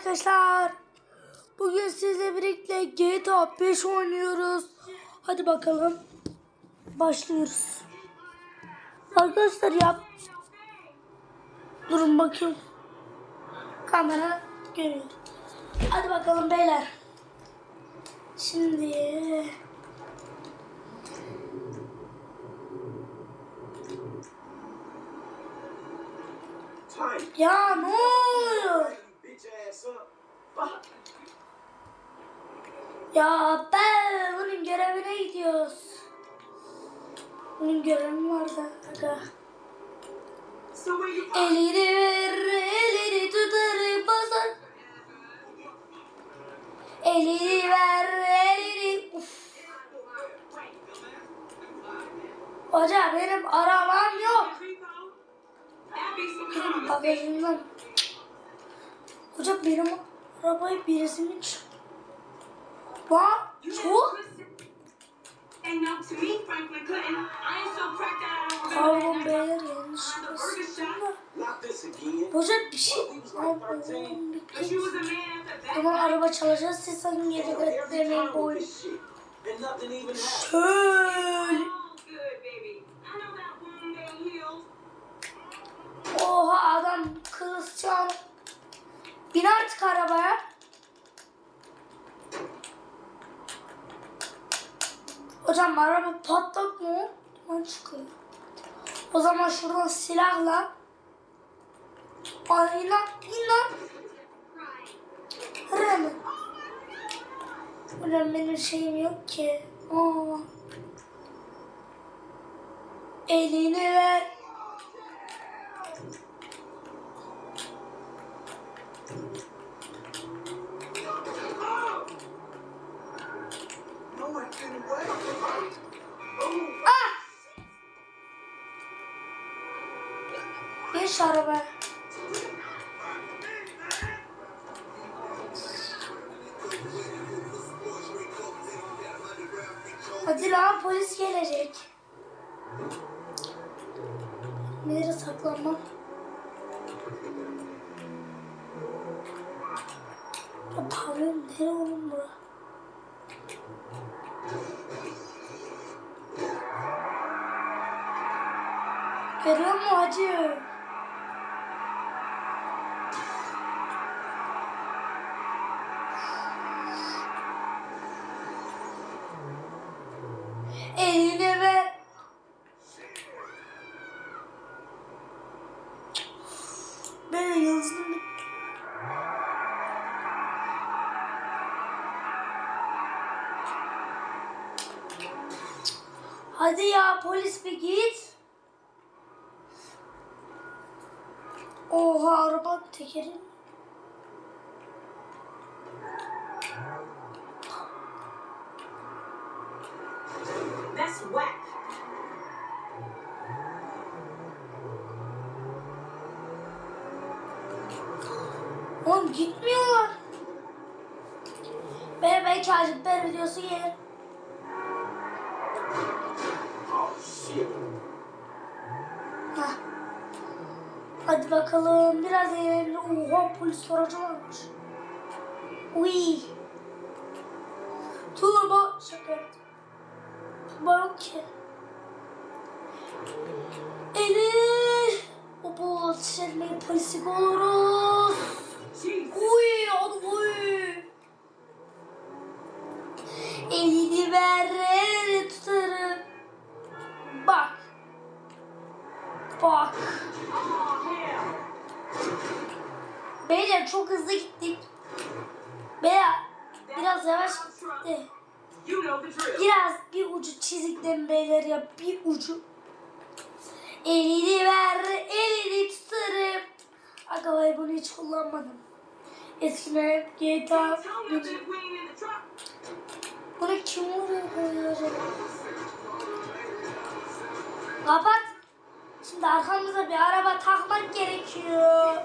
arkadaşlar. Bugün sizle birlikte GTA 5 oynuyoruz. Hadi bakalım. Başlıyoruz. Arkadaşlar yap. Durun bakayım. Kamera görüyor. Hadi bakalım beyler. Şimdi ya ne oluyor? Ya ben bunun görevine gidiyoruz. Bunun görevi vardı. Aga. Elini ver, elini tutarım basar. Elini ver, elini... Uf. Hoca benim arabam yok. Benim bagajımdan. Hoca benim arabayı birisi mi çaldı? Bak çok remember beyler this again. Hoca bir şey... We was like 13. Cause you was a man after that. Tamam araba çalacağız siz sakın geri time boy. Şöyle. Oh. Oha adam kılıç. Bin artık arabaya. Hocam araba patlak mı? Duman çıkıyor. O zaman şuradan silahla. Ay lan, in lan. Hemen. Hocam benim şeyim yok ki. Aa. Elini ver. Şu arabaya. Hadi lan polis gelecek. Nereye saklanmam? Ya pavyon nere oğlum bura? Görüyor musun hacı? Hadi ya polis bir git. Oha araba tekeri. That's whack. Oğlum gitmiyorlar. Ben belki acıklar videosu gelir. Hah. Hadi bakalım biraz eğlenelim. Oha polis aracı varmış. Uy. Turbo. Şaka yaptım. Turbo yok ki. Elif. O bu çelmeyi polisi. Jesus. Uy uy. Elini ver. Bak. Bak. Beyler çok hızlı gittik. Beyler biraz yavaş gitti. Biraz bir ucu çizikten beyler ya bir ucu. Elini ver, elini tutarım. Aga bunu hiç kullanmadım. Eskiden hep GTA. Bunu kim vuruyor? Kapat. Şimdi arkamıza bir araba takmak gerekiyor.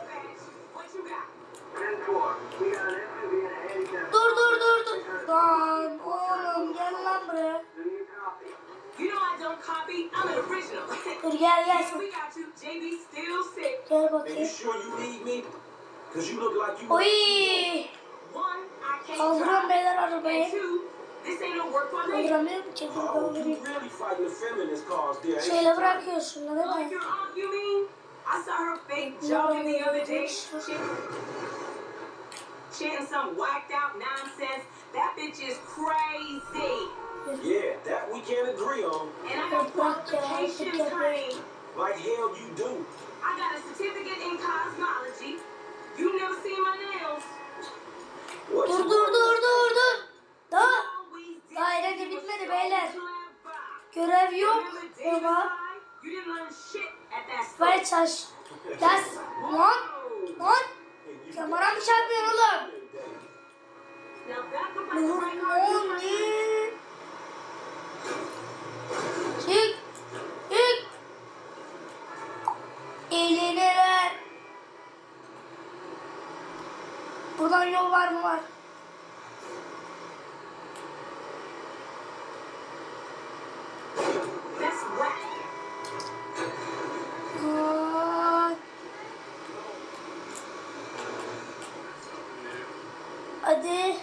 Dur dur dur dur. Lan oğlum gel lan buraya. You know I don't copy. I'm an original. Dur gel gel. Gel bakayım. Oy. Drive. beyler arabayı. There, ain't Şeyle you? bırakıyorsun değil Like mi? I saw her fake jogging the other day. in some whacked out nonsense. That bitch is crazy. Yeah, that we can't agree on. And I got qualifications, honey. Like hell you do. I got a certificate in cosmology. You never seen my nails. Dur you dur dur dur dur. Bitmedi beyler. görev yok school. böyle çalış. Ders lan lan kamera mı çarpıyor oğlum? Head. Çık çık. Eğlenirler. Buradan yol var mı var? That's whack. Ay. Hadi.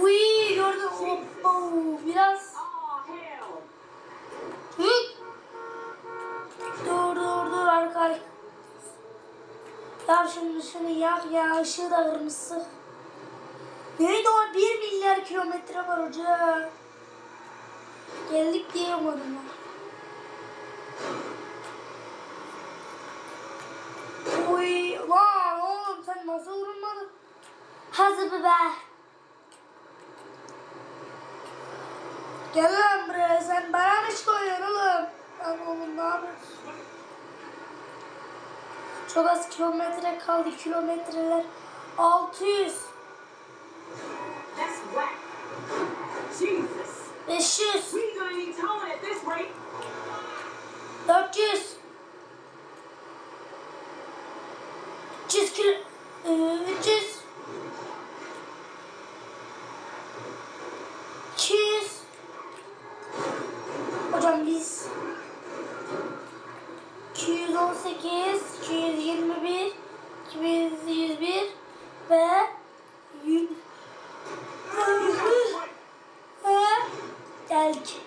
Uy gördüm. Hoppa. Biraz. Oh, hell. Hı? Dur dur dur arka. Şimdi şunu yak ya ışığı da kırmızı. Neydi o? 1 milyar kilometre var hoca. Geldik diyemedim ben. Oy lan oğlum sen nasıl vurulmadın? Hazır be be. Gel lan buraya sen bana mı iş koyuyorsun oğlum? Lan oğlum ne yapıyorsun? Çok az kilometre kaldı kilometreler. 600, That's whack. Jesus. 500, 218, 221, 201 ve 100 ve geldik.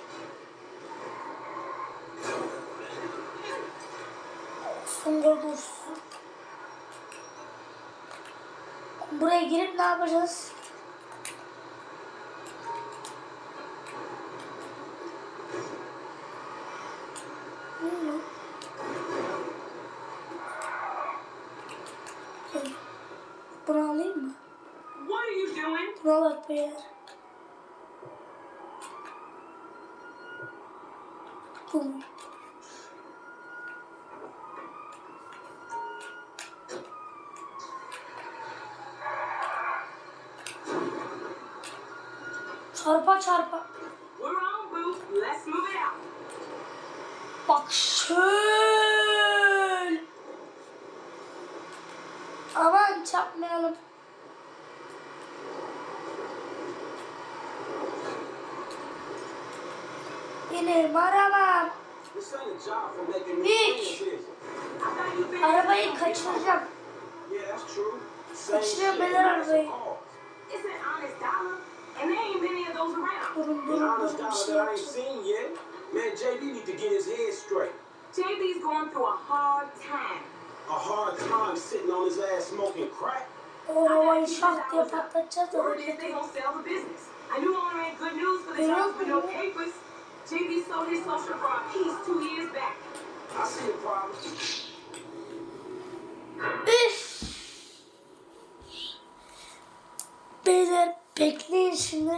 Sonra dursun. Buraya girip ne yapacağız? Bilmiyorum. Bunu alayım mı? What are you doing? Buna bak beyler. Bu mu? Çarpa çarpa. Bak şöyle. Aman çarpmayalım. Benim arabam. Hiç. Arabayı kaçıracağım. Kaçıracağım ben arabayı. Durun durun durun bir şey yapacağım. Man, JB need to get his head straight. JB's going through a hard time. A hard time sitting on his ass smoking crack? O havayı şak diye patlatacağız da. Word is they gonna sell the business. I knew owner good news for the job, but no papers. JB sold his social for a piece two years back. I see the problem. Beyler bekleyin şimdi.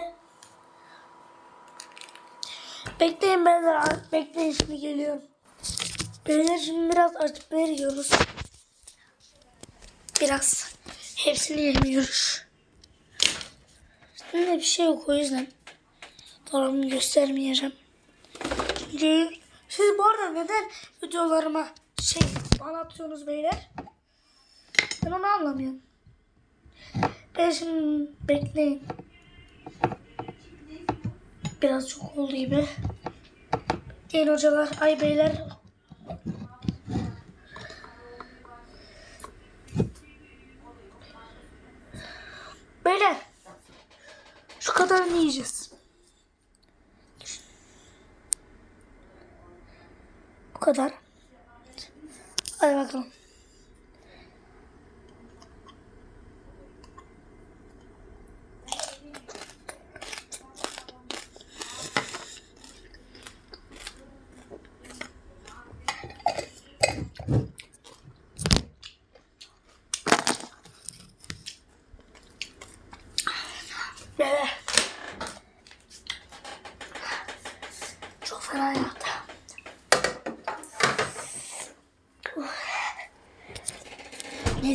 Bekleyin beyler bekleyin şimdi geliyorum. Beyler şimdi biraz açıp veriyoruz. Biraz. Hepsini yemiyoruz. Şimdi bir şey yok o yüzden. Dolabımı göstermeyeceğim videoyu. Siz bu arada neden videolarıma şey anlatıyorsunuz beyler? Ben onu anlamıyorum. Ben şimdi bekleyin. Biraz çok oldu gibi. Bekleyin hocalar, ay beyler. Beyler. Şu kadarını yiyeceğiz. Kadar. Hadi bakalım.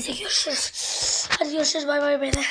Neyse görüşürüz. Hadi görüşürüz bay bay beyler.